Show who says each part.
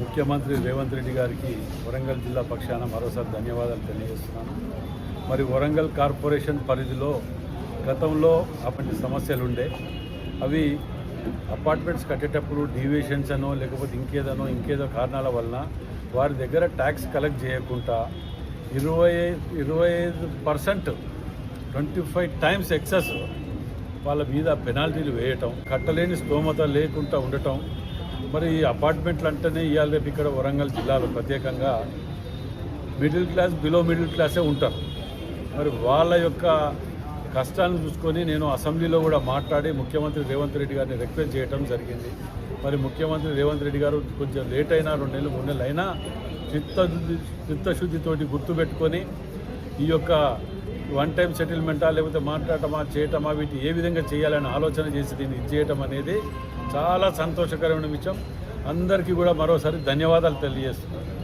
Speaker 1: ముఖ్యమంత్రి రేవంత్ రెడ్డి గారికి వరంగల్ జిల్లా పక్షాన మరోసారి ధన్యవాదాలు తెలియజేస్తున్నాను. మరి వరంగల్ కార్పొరేషన్ పరిధిలో గతంలో అటువంటి సమస్యలు ఉండే అవి అపార్ట్మెంట్స్ కట్టేటప్పుడు డీవియేషన్స్ అనో లేకపోతే ఇంకేదనో ఇంకేదో కారణాల వలన వారి దగ్గర ట్యాక్స్ కలెక్ట్ చేయకుండా ఇరవై ఇరవై ఐదు percent twenty five times excess వాళ్ళ మీద పెనాల్టీలు వేయటం కట్టలేని స్తోమత లేకుండా ఉండటం మరి ఈ అపార్ట్మెంట్లు అంటేనే ఇవాళ రేపు ఇక్కడ వరంగల్ జిల్లాలో ప్రత్యేకంగా మిడిల్ క్లాస్ బిలో మిడిల్ క్లాసే ఉంటారు. మరి వాళ్ళ యొక్క కష్టాలను చూసుకొని నేను అసెంబ్లీలో కూడా మాట్లాడి ముఖ్యమంత్రి రేవంత్ రెడ్డి గారిని రిక్వెస్ట్ చేయడం జరిగింది. మరి ముఖ్యమంత్రి రేవంత్ రెడ్డి గారు కొంచెం లేట్ అయినా రెండు నెలలు మూడు నెలలు అయినా చిత్తశుద్ధి చిత్తశుద్ధితోటి గుర్తుపెట్టుకొని ఈ యొక్క వన్ టైం సెటిల్మెంటా లేకపోతే మాట్లాడటమా చేయటమా వీటి ఏ విధంగా చేయాలని ఆలోచన చేసి దీన్ని ఇది చేయటం అనేది చాలా సంతోషకరమైన విషయం అందరికీ కూడా మరోసారి ధన్యవాదాలు తెలియజేస్తున్నాను.